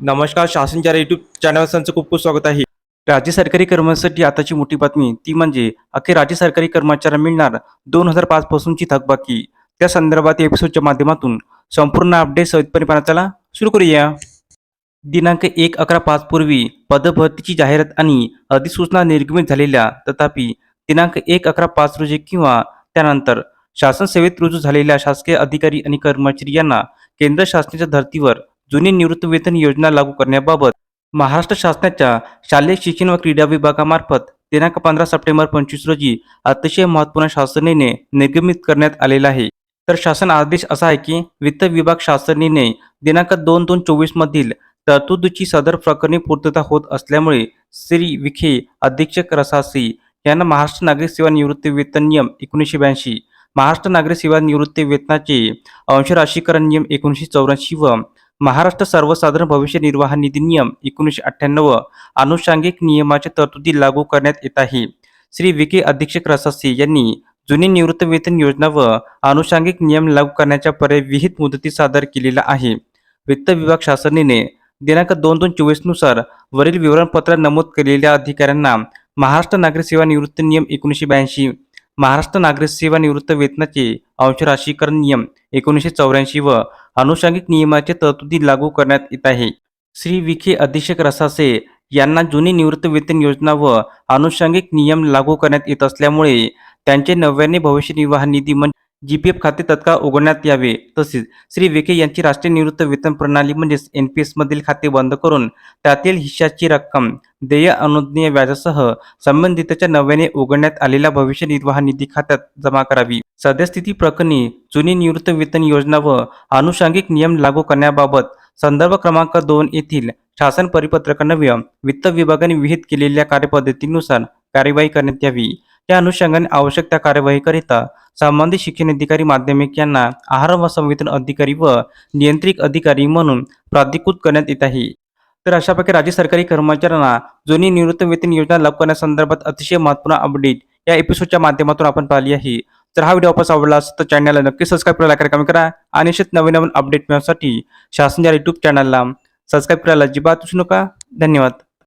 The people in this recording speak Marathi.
नमस्कार शासनच्या युट्यूब चॅनल संचं खूप खूप स्वागत आहे. राज्य सरकारी कर्मचाऱ्यांसाठी आताची मोठी बातमी ती म्हणजे अखेर राज्य सरकारी कर्मचाऱ्यांना मिळणार दोन हजार पाच पासूनची थकबाकी. त्या संदर्भात एपिसोडच्या माध्यमातून संपूर्ण अपडेट सवितपणे पाहण्याला सुरू करूया. दिनांक एक अकरा पाच पूर्वी पदभरतीची जाहिरात आणि अधिसूचना निर्गमित झालेल्या तथापि दिनांक एक अकरा पाच रोजी किंवा त्यानंतर शासन सेवेत रुजू झालेल्या शासकीय अधिकारी आणि कर्मचारी यांना केंद्र शासनाच्या धर्तीवर जुनी निवृत्तीवेतन योजना लागू करण्याबाबत महाराष्ट्र शासनाच्या शालेय शिक्षण व क्रीडा विभागामार्फत दिनांक पंधरा सप्टेंबर पंचवीस रोजी अतिशय महत्त्वपूर्ण शासनेने निर्गमित करण्यात आलेला आहे. तर शासन आदेश असा आहे की वित्त विभाग शासनेने दिनांक दोन दोन चोवीस मधील तरतुदीची सदर प्रकरणी पूर्तता होत असल्यामुळे श्री विखे अधीक्षक रसासी यांना महाराष्ट्र नागरिक सेवा निवृत्ती वेतन नियम एकोणीसशे ब्याऐंशी महाराष्ट्र नागरिक सेवा निवृत्ती वेतनाचे अंशराशीकरण नियम एकोणीसशे चौऱ्याऐंशी व महाराष्ट्र सर्वसाधारण भविष्य निर्वाह निधी नियम एकोणीसशे अठ्ठ्याण्णव अनुषंगिक नियमाच्या तरतुदी लागू करण्यात येत आहे. श्री विके अधीक्षक रसासी यांनी जुनी निवृत्त वेतन योजना व अनुषंगिक नियम लागू करण्याच्या पर्याय विहित मुदती सादर केलेला आहे. वित्त विभाग शासनाने दिनांक दोन दोन चोवीसनुसार वरील विवरणपत्रात नमूद केलेल्या अधिकाऱ्यांना महाराष्ट्र नागरी सेवा निवृत्त नियम एकोणीसशे ब्याऐंशी महाराष्ट्र नागरिक सेवा निवृत्त वेतनाचे अंशराशीकरण नियम एकोणीसशे चौऱ्याऐंशी व अनुषंगिक नियमाचे तरतुदी लागू करण्यात येत आहे. श्री विखे अधीक्षक रसासे यांना जुनी निवृत्त वेतन योजना व अनुषंगिक नियम लागू करण्यात येत असल्यामुळे त्यांचे नव्याने भविष्य निर्वाह निधी म्हणजे जीपीएफ खाते तत्काळ उघडण्यात यावे. तसेच श्री विखे यांची राष्ट्रीय निवृत्त वेतन प्रणाली म्हणजेच एन पी एस मधील खाते बंद करून त्यातील हिश्शाची रक्कम देय अनुज्ञेय व्याजासह संबंधितच्या नव्याने उघडण्यात आलेल्या भविष्य निर्वाह निधी खात्यात जमा करावी. सद्यस्थिती प्रकरणी जुनी निवृत्त वेतन योजना व आनुषंगिक नियम लागू करण्याबाबत संदर्भ क्रमांक दोन येथील शासन परिपत्रकान्वये वित्त विभागाने विहित केलेल्या कार्यपद्धतीनुसार कार्यवाही करण्यात यावी. त्या अनुषंगाने आवश्यक त्या कार्यवाहीकरिता संबंधित शिक्षण अधिकारी माध्यमिक यांना आहार व संवेदन अधिकारी व नियंत्रित अधिकारी म्हणून प्राधिकृत करण्यात येत आहे. तर अशा प्रकारे राज्य सरकारी कर्मचाऱ्यांना जुनी निवृत्त वेतन योजना लागू करण्यासंदर्भात अतिशय महत्त्वपूर्ण अपडेट या एपिसोडच्या माध्यमातून आपण पाहिली आहे. तर हा व्हिडिओ आपण आवडला असेल तर चॅनलला नक्की सबस्क्राईब करायला करा करा आणि असेच नवीन नवीन अपडेट मिळवण्यासाठी शासनाच्या युट्यूब चॅनलला सबस्क्राईब करायला अजिबात विसरू नका. धन्यवाद.